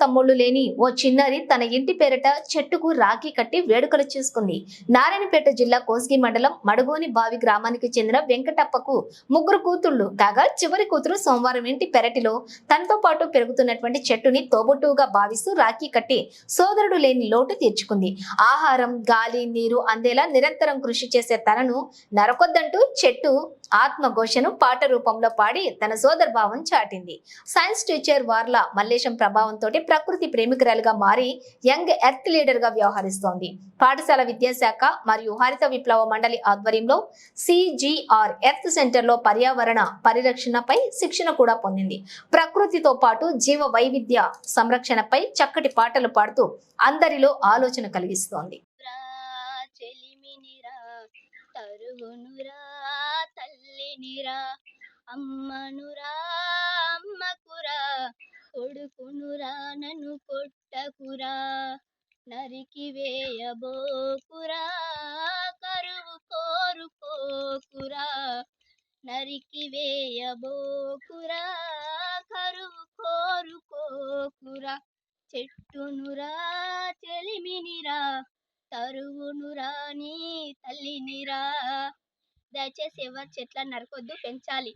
తమ్ముళ్ళు లేని ఓ చిన్నారి తన ఇంటి పేరిట చెట్టుకు రాఖీ కట్టి వేడుకలు చేసుకుంది. నారాయణపేట జిల్లా కోస్గి మండలం మడుగోని బావి గ్రామానికి చెందిన వెంకటప్పకు ముగ్గురు కూతుళ్ళు కాగా చివరి కూతురు సోమవారం ఇంటి పెరటిలో తనతో పాటు పెరుగుతున్నటువంటి చెట్టుని తోబుట్టువుగా భావిస్తూ రాఖీ కట్టి సోదరుడు లేని లోటు తీర్చుకుంది. ఆహారం గాలి నీరు అందేలా నిరంతరం కృషి చేసే తనను నరకొద్దంటూ చెట్టు ఆత్మఘోషను పాట రూపంలో పాడి తన సోదర భావం చాటింది. సైన్స్ టీచర్ వార్ల మల్లేశం ప్రభావం ప్రభావంతో ప్రకృతి ప్రేమికురాలుగా మారి యంగ్ ఎర్త్ లీడర్గా వ్యవహరిస్తోంది. పాఠశాల విద్యాశాఖ మరియు హరిత విప్లవ మండలి ఆధ్వర్యంలో సిజిఆర్ ఎర్త్ సెంటర్లో పర్యావరణ పరిరక్షణపై శిక్షణ కూడా పొందింది. ప్రకృతితో పాటు జీవ వైవిధ్య సంరక్షణపై చక్కటి పాటలు పాడుతూ అందరిలో ఆలోచన కలిగిస్తోంది. తల్లినిరా అమ్మనురా కొడుకునురా నన్ను కొట్టకురా నరికి వేయబోకురా కరువు కోరుకోకురా నరికి వేయబోకురా కరువు కోరుకోకురా. చెట్టునురా చెలిమినిరా తరువునురా నీ తల్లినిరా. దయచేసి ఎవరు చెట్ల నరకొద్దు పెంచాలి.